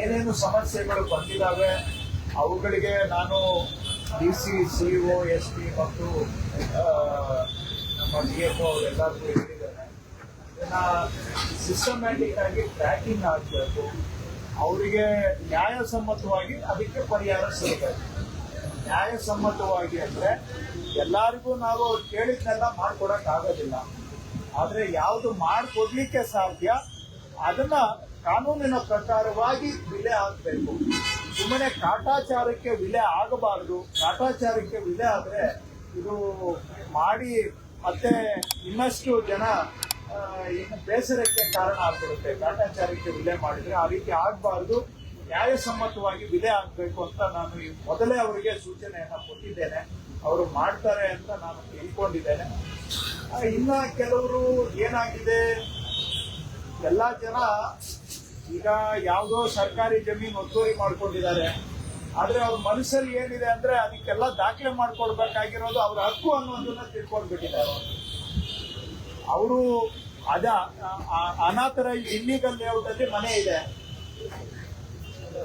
ಏನೇನು ಸಮಸ್ಯೆಗಳು ಬಂದಿದ್ದಾವೆ ಅವುಗಳಿಗೆ ನಾನು D C C O S P ಮತ್ತು ನಮ್ಮ ಡಿ ಎಫ್ ಅವರೆಲ್ಲರಿಗೂ ಹೇಳಿದ್ದೇನೆ. ಇದನ್ನ ಸಿಸ್ಟಮ್ಯಾಟಿಕ್ ಆಗಿ ಟ್ರ್ಯಾಕಿಂಗ್ ಆಗಬೇಕು. ಅವರಿಗೆ ನ್ಯಾಯಸಮ್ಮತವಾಗಿ ಅದಕ್ಕೆ ಪರಿಹಾರ ಸಿಗಬೇಕು. ನ್ಯಾಯಸಮ್ಮತವಾಗಿ ಅಂದ್ರೆ ಎಲ್ಲರಿಗೂ ನಾವು ಅವ್ರು ಕೇಳಿದ್ನೆಲ್ಲ ಮಾಡ್ಕೊಡಕ್ ಆಗೋದಿಲ್ಲ ಆದ್ರೆ ಯಾವುದು ಮಾಡ್ಕೊಡ್ಲಿಕ್ಕೆ ಸಾಧ್ಯ ಅದನ್ನ ಕಾನೂನಿನ ಪ್ರಕಾರವಾಗಿ ವಿಲೆ ಆಗಬೇಕು ಸುಮ್ಮನೆ ಕಾಟಾಚಾರಕ್ಕೆ ವಿಲೆ ಆಗಬಾರದು. ಕಾಟಾಚಾರಕ್ಕೆ ವಿಲೆ ಆದ್ರೆ ಇದು ಮಾಡಿ ಮತ್ತೆ ಇನ್ನಷ್ಟು ಜನ ಇನ್ನು ಬೇಸರಕ್ಕೆ ಕಾರಣ ಆಗ್ಬಿಡುತ್ತೆ. ಕಾಟಾಚಾರಕ್ಕೆ ವಿಲೆ ಮಾಡಿದ್ರೆ ಆ ರೀತಿ ಆಗಬಾರದು. ನ್ಯಾಯಸಮ್ಮತವಾಗಿ ವಿಲೆ ಆಗಬೇಕು ಅಂತ ನಾನು ಮೊದಲೇ ಅವರಿಗೆ ಸೂಚನೆಯನ್ನ ಕೊಟ್ಟಿದ್ದೇನೆ. ಅವರು ಮಾಡ್ತಾರೆ ಅಂತ ನಾನು ತಿಳ್ಕೊಂಡಿದ್ದೇನೆ. ಇನ್ನ ಕೆಲವರು ಏನಾಗಿದೆ? ಎಲ್ಲಾ ಜನ ಈಗ ಯಾವುದೋ ಸರ್ಕಾರಿ ಜಮೀನು ಒತ್ತುವರಿ ಮಾಡ್ಕೊಂಡಿದ್ದಾರೆ. ಆದ್ರೆ ಅವ್ರ ಮನಸ್ಸಲ್ಲಿ ಏನಿದೆ ಅಂದ್ರೆ ಅದಕ್ಕೆಲ್ಲ ದಾಖಲೆ ಮಾಡ್ಕೊಳ್ಬೇಕಾಗಿರೋದು ಅವ್ರ ಹಕ್ಕು ಅನ್ನೋದನ್ನ ತಿಳ್ಕೊಂಡ್ಬಿಟ್ಟಿದ್ದಾರೆ ಅವರು. ಅದ, ಆ- ಅನಾಥರ ಇಲ್ಲಿಗಲ್ ಲೇಔಟ್ ಅಲ್ಲಿ ಮನೆ ಇದೆ.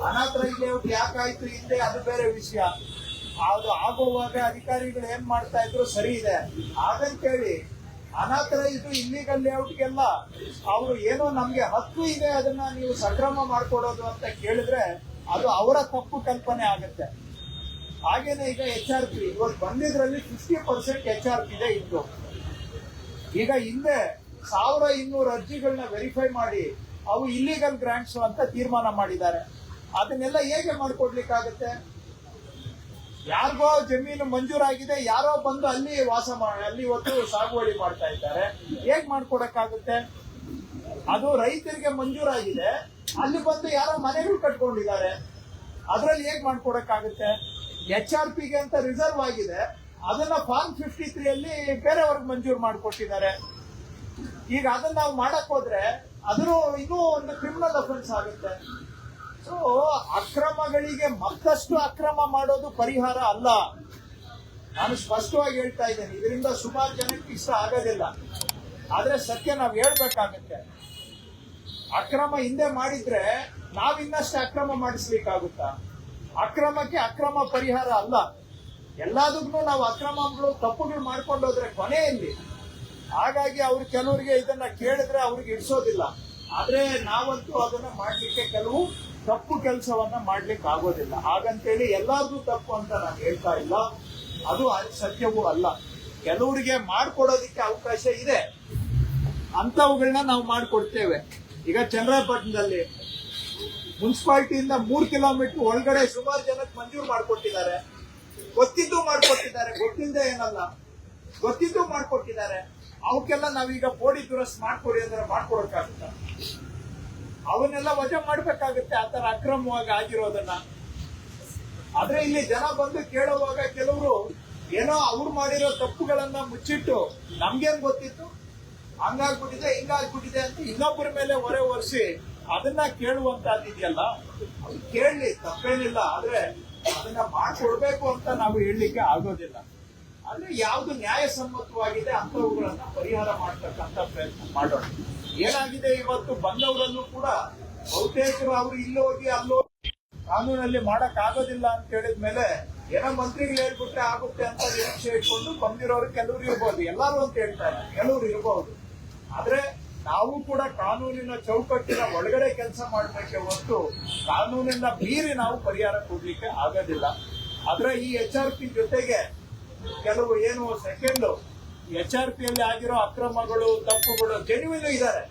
ಅನಾಥರ ಲೇಔಟ್ ಯಾಕಾಯ್ತು ಹಿಂದೆ ಅದು ಬೇರೆ ವಿಷಯ. ಅದು ಆಗುವಾಗ ಅಧಿಕಾರಿಗಳು ಏನ್ ಮಾಡ್ತಾ ಇದ್ರು ಸರಿ ಇದೆ. ಹಾಗಂತೇಳಿ ಅನಾಥರ ಇದು ಇಲ್ಲಿಗಲ್ ಲೇಔಟ್ಗೆಲ್ಲ ಅವರು ಏನೋ ನಮ್ಗೆ ಹಕ್ಕು ಇದೆ, ಅದನ್ನ ನೀವು ಸಕ್ರಮ ಮಾಡ್ಕೊಡೋದು ಅಂತ ಕೇಳಿದ್ರೆ ಅದು ಅವರ ತಪ್ಪು ಕಲ್ಪನೆ ಆಗುತ್ತೆ. ಹಾಗೇನೆ ಈಗ ಎಚ್ ಆರ್ ಪಿ ಇವತ್ತು ಬಂದಿದ್ರಲ್ಲಿ fifty percent H R P ಇದೆ ಇತ್ತು ಈಗ ಹಿಂದೆ ಸಾವಿರ ಇನ್ನೂರು ಅರ್ಜಿಗಳನ್ನ ವೆರಿಫೈ ಮಾಡಿ ಅವು ಇಲ್ಲಿಗಲ್ ಗ್ರಾಂಟ್ಸ್ ಅಂತ ತೀರ್ಮಾನ ಮಾಡಿದ್ದಾರೆ. ಅದನ್ನೆಲ್ಲ ಹೇಗೆ ಮಾಡ್ಕೊಡ್ಲಿಕ್ಕಾಗತ್ತೆ? ಯಾರಿಗೋ ಜಮೀನು ಮಂಜೂರಾಗಿದೆ, ಯಾರೋ ಬಂದು ಅಲ್ಲಿ ವಾಸ ಅಲ್ಲಿ ಇವತ್ತು ಸಾಗುವಳಿ ಮಾಡ್ತಾ ಇದ್ದಾರೆ. ಹೇಗ್ ಮಾಡ್ಕೊಡಕ್ಕಾಗುತ್ತೆ? ಅದು ರೈತರಿಗೆ ಮಂಜೂರಾಗಿದೆ. ಅಲ್ಲಿ ಬಂದು ಯಾರೋ ಮನೆಗಳು ಕಟ್ಕೊಂಡಿದ್ದಾರೆ. ಅದ್ರಲ್ಲಿ ಹೇಗ್ ಮಾಡ್ಕೊಡಕ್ಕಾಗುತ್ತೆ? ಎಚ್ ಆರ್ ಪಿಗೆ ಅಂತ ರಿಸರ್ವ್ ಆಗಿದೆ. ಅದನ್ನ ಫಾರ್ಮ್ ಫಿಫ್ಟಿ ತ್ರೀ ಅಲ್ಲಿ ಬೇರೆಯವ್ರಿಗೆ ಮಂಜೂರು ಮಾಡಿಕೊಟ್ಟಿದ್ದಾರೆ. ಈಗ ಅದನ್ನ ನಾವು ಮಾಡಕ್ ಹೋದ್ರೆ, ಅದನ್ನು ಇನ್ನೂ ಒಂದು ಕ್ರಿಮಿನಲ್ ಅಫೆನ್ಸ್ ಆಗುತ್ತೆ. ಸೊ ಅಕ್ರಮಗಳಿಗೆ ಮತ್ತಷ್ಟು ಅಕ್ರಮ ಮಾಡೋದು ಪರಿಹಾರ ಅಲ್ಲ. ನಾನು ಸ್ಪಷ್ಟವಾಗಿ ಹೇಳ್ತಾ ಇದ್ದೇನೆ, ಇದರಿಂದ ಸುಮಾರು ಜನಕ್ಕೆ ಇಷ್ಟ ಆಗೋದಿಲ್ಲ. ಆದ್ರೆ ಸತ್ಯ ನಾವು ಹೇಳ್ಬೇಕಾಗತ್ತೆ. ಅಕ್ರಮ ಹಿಂದೆ ಮಾಡಿದ್ರೆ ನಾವ್ ಇನ್ನಷ್ಟು ಅಕ್ರಮ ಮಾಡಿಸ್ಲಿಕ್ಕಾಗುತ್ತ? ಅಕ್ರಮಕ್ಕೆ ಅಕ್ರಮ ಪರಿಹಾರ ಅಲ್ಲ. ಎಲ್ಲದಕ್ಕೂ ನಾವು ಅಕ್ರಮಗಳು ತಪ್ಪುಗಳು ಮಾಡ್ಕೊಂಡು ಹೋದ್ರೆ ಕೊನೆಯಲ್ಲಿ. ಹಾಗಾಗಿ ಅವ್ರು ಕೆಲವರಿಗೆ ಇದನ್ನ ಕೇಳಿದ್ರೆ ಅವ್ರಿಗೆ ಇಡ್ಸೋದಿಲ್ಲ ಆದ್ರೆ ನಾವಂತೂ ಅದನ್ನ ಮಾಡ್ಲಿಕ್ಕೆ ಕೆಲವು ತಪ್ಪು ಕೆಲಸವನ್ನ ಮಾಡ್ಲಿಕ್ಕೆ ಆಗೋದಿಲ್ಲ. ಹಾಗಂತೇಳಿ ಎಲ್ಲಾರ್ದು ತಪ್ಪು ಅಂತ ನಾನು ಹೇಳ್ತಾ ಇಲ್ಲ. ಅದು ಸತ್ಯವೂ ಅಲ್ಲ. ಕೆಲವರಿಗೆ ಮಾಡ್ಕೊಡೋದಿಕ್ಕೆ ಅವಕಾಶ ಇದೆ. ಅಂತವುಗಳನ್ನ ನಾವು ಮಾಡಿಕೊಡ್ತೇವೆ. ಈಗ ಚಂದ್ರಪಟ್ಟಣದಲ್ಲಿ ಮುನ್ಸಿಪಾಲ್ಟಿಯಿಂದ ಮೂರ್ ಕಿಲೋಮೀಟರ್ ಒಳಗಡೆ ಸುಮಾರು ಜನಕ್ಕೆ ಮಂಜೂರು ಮಾಡ್ಕೊಟ್ಟಿದ್ದಾರೆ. ಗೊತ್ತಿದ್ದು ಮಾಡ್ಕೊಟ್ಟಿದ್ದಾರೆ. ಗೊತ್ತಿಲ್ಲದೆ ಏನಲ್ಲ. ಗೊತ್ತಿದ್ದು ಮಾಡ್ಕೊಟ್ಟಿದ್ದಾರೆ. ಅವಕ್ಕೆಲ್ಲ ನಾವೀಗ ಬೋಡಿ ದುರಸ್ತಿ ಮಾಡ್ಕೊಡಿ ಅಂದ್ರೆ ಮಾಡ್ಕೊಡಕ್ಕಾಗುತ್ತ? ಅವನ್ನೆಲ್ಲ ವಜಾ ಮಾಡ್ಬೇಕಾಗುತ್ತೆ, ಆ ತರ ಅಕ್ರಮವಾಗಿ ಆಗಿರೋದನ್ನ. ಆದ್ರೆ ಇಲ್ಲಿ ಜನ ಬಂದು ಕೇಳುವಾಗ ಕೆಲವರು ಏನೋ ಅವ್ರು ಮಾಡಿರೋ ತಪ್ಪುಗಳನ್ನ ಮುಚ್ಚಿಟ್ಟು ನಮ್ಗೇನ್ ಗೊತ್ತಿತ್ತು? ಹಂಗಾಗ್ಬಿಟ್ಟಿದೆ, ಹಿಂಗಾಗ್ಬಿಟ್ಟಿದೆ ಅಂತ ಇನ್ನೊಬ್ಬರ ಮೇಲೆ ಹೊರೆ ಒರೆಸಿ ಅದನ್ನ ಕೇಳುವಂತದ್ದಿದೆಯಲ್ಲ ಅದು ಕೇಳಲಿ ತಪ್ಪೇನಿಲ್ಲ. ಆದ್ರೆ ಅದನ್ನ ಮಾಡ್ಕೊಡ್ಬೇಕು ಅಂತ ನಾವು ಹೇಳಲಿಕ್ಕೆ ಆಗೋದಿಲ್ಲ. ಆದ್ರೆ ಯಾವ್ದು ನ್ಯಾಯಸಮ್ಮತವಾಗಿದೆ ಅಂತವುಗಳನ್ನ ಪರಿಹಾರ ಮಾಡ್ತಕ್ಕಂತ ಪ್ರಯತ್ನ ಮಾಡೋಣ. ಏನಾಗಿದೆ ಇವತ್ತು ಬಂದವರಲ್ಲೂ ಕೂಡ ಬಹುತೇಕರು ಅವರು ಹೋಗಿ ಅಲ್ಲೋ ಕಾನೂನಲ್ಲಿ ಮಾಡಕ್ ಆಗೋದಿಲ್ಲ ಅಂತ ಹೇಳಿದ ಮೇಲೆ ಏನೋ ಮಂತ್ರಿಗಳು ಹೇಳ್ಬಿಟ್ಟೆ ಆಗುತ್ತೆ ಅಂತ ನಿರೀಕ್ಷೆ ಇಟ್ಕೊಂಡು ಬಂದಿರೋರು ಕೆಲವರು ಇರ್ಬೋದು. ಎಲ್ಲರೂ ಅಂತ ಹೇಳ್ತಾರೆ ಕೆಲವರು ಇರಬಹುದು ಆದ್ರೆ ನಾವು ಕೂಡ ಕಾನೂನಿನ ಚೌಕಟ್ಟಿನ ಒಳಗಡೆ ಕೆಲಸ ಮಾಡ್ಬೇಕೆ ಹೊರತು ಕಾನೂನಿನ ಮೀರಿ ನಾವು ಪರಿಹಾರ ಕೊಡ್ಲಿಕ್ಕೆ ಆಗೋದಿಲ್ಲ. ಆದ್ರೆ ಈ ಎಚ್ ಆರ್ ಪಿ ಜೊತೆಗೆ ಕೆಲವು ಏನು ಸೆಕೆಂಡ್ ಎಚ್ ಆರ್ ಪಿ ಅಲ್ಲಿ ಆಗಿರೋ ಅಕ್ರಮಗಳು, ತಪ್ಪುಗಳು ಜೆನ್ಯೂನ್ ಇದ್ದಾರೆ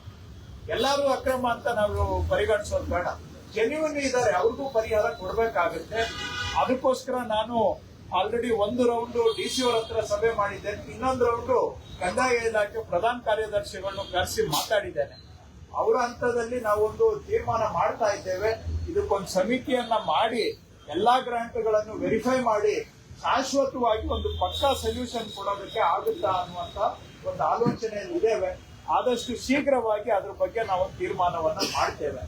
ಎಲ್ಲರೂ ಅಕ್ರಮ ಅಂತ ನಾವು ಪರಿಗಣಿಸೋದು ಬೇಡ. ಜೆನ್ಯೂನ್ ಇದ್ದಾರೆ ಅವ್ರಿಗೂ ಪರಿಹಾರ ಕೊಡಬೇಕಾಗುತ್ತೆ. ಅದಕ್ಕೋಸ್ಕರ ನಾನು ಆಲ್ರೆಡಿ ಒಂದು ರೌಂಡ್ ಡಿ ಸಿ ಅವ್ರ ಹತ್ರ ಸಭೆ ಮಾಡಿದ್ದೇನೆ. ಇನ್ನೊಂದು ರೌಂಡ್ ಕಂದಾಯ ಇಲಾಖೆ ಪ್ರಧಾನ ಕಾರ್ಯದರ್ಶಿಗಳನ್ನು ಕರೆಸಿ ಮಾತಾಡಿದ್ದೇನೆ. ಅವರ ಹಂತದಲ್ಲಿ ನಾವೊಂದು ತೀರ್ಮಾನ ಮಾಡ್ತಾ ಇದ್ದೇವೆ. ಇದಕ್ಕೊಂದು ಸಮಿತಿಯನ್ನ ಮಾಡಿ, ಎಲ್ಲಾ ಗ್ರಾಂಟ್ಗಳನ್ನು ವೆರಿಫೈ ಮಾಡಿ ಶಾಶ್ವತವಾಗಿ ಒಂದು ಪಕ್ಕಾ ಸೊಲ್ಯೂಷನ್ ಕೊಡೋದಕ್ಕೆ ಆಗುತ್ತಾ ಅನ್ನುವಂತ ಒಂದು ಆಲೋಚನೆಯಲ್ಲಿ ಇದ್ದೇವೆ ಆದಷ್ಟು ಶೀಘ್ರವಾಗಿ ಅದ್ರ ಬಗ್ಗೆ ನಾವು ತೀರ್ಮಾನವನ್ನ ಮಾಡ್ತೇವೆ.